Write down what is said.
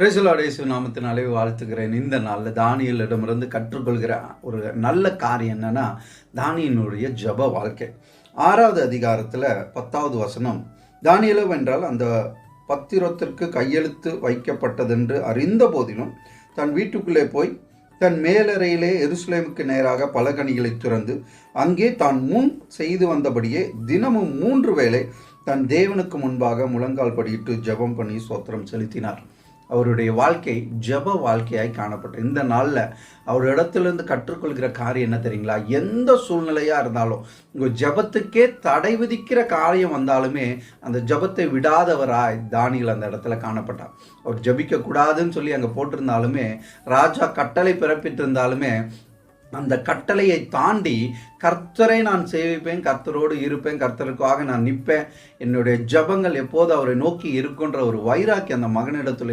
பிரேசலாடேசு நாமத்தினாலே வாழ்த்துக்கிறேன் இந்த நாளில் தானியலிடமிருந்து கற்றுக்கொள்கிற ஒரு நல்ல காரியம் என்னன்னா தானியனுடைய ஜப வாழ்க்கை. ஆறாவது அதிகாரத்தில் பத்தாவது வசனம் தானியலவ் என்றால் அந்த பத்திரத்திற்கு கையெழுத்து வைக்கப்பட்டதென்று அறிந்த போதிலும் தன் வீட்டுக்குள்ளே போய் தன் மேலறையிலே எருசலேமுக்கு நேராக பலகணிகளை திறந்து அங்கே தான் முன் செய்து வந்தபடியே தினமும் மூன்று வேளை தன் தேவனுக்கு முன்பாக முழங்கால் படியிட்டு ஜெபம் பண்ணி சோத்திரம் செலுத்தினார். அவருடைய வாழ்க்கை ஜெப வாழ்க்கையாய் காணப்பட்டது. இந்த நாளில் அவர் இடத்துலேருந்து கற்றுக்கொள்கிற காரியம் என்ன தெரியுங்களா? எந்த சூழ்நிலையாக இருந்தாலும் உங்கள் ஜெபத்துக்கே தடை விதிக்கிற காரியம் வந்தாலுமே அந்த ஜெபத்தை விடாதவராய் தானிகள் அந்த இடத்துல காணப்பட்டார். அவர் ஜபிக்கக்கூடாதுன்னு சொல்லி அங்கே போட்டிருந்தாலுமே ராஜா கட்டளை பிறப்பிட்டிருந்தாலுமே அந்த கட்டளையை தாண்டி கர்த்தரை நான் சேவிப்பேன் கர்த்தரோடு இருப்பேன் கர்த்தருக்காக நான் நிற்பேன். என்னுடைய ஜபங்கள் எப்போது அவரை நோக்கி இருக்குன்ற ஒரு வைராக்கி அந்த மகனிடத்தில்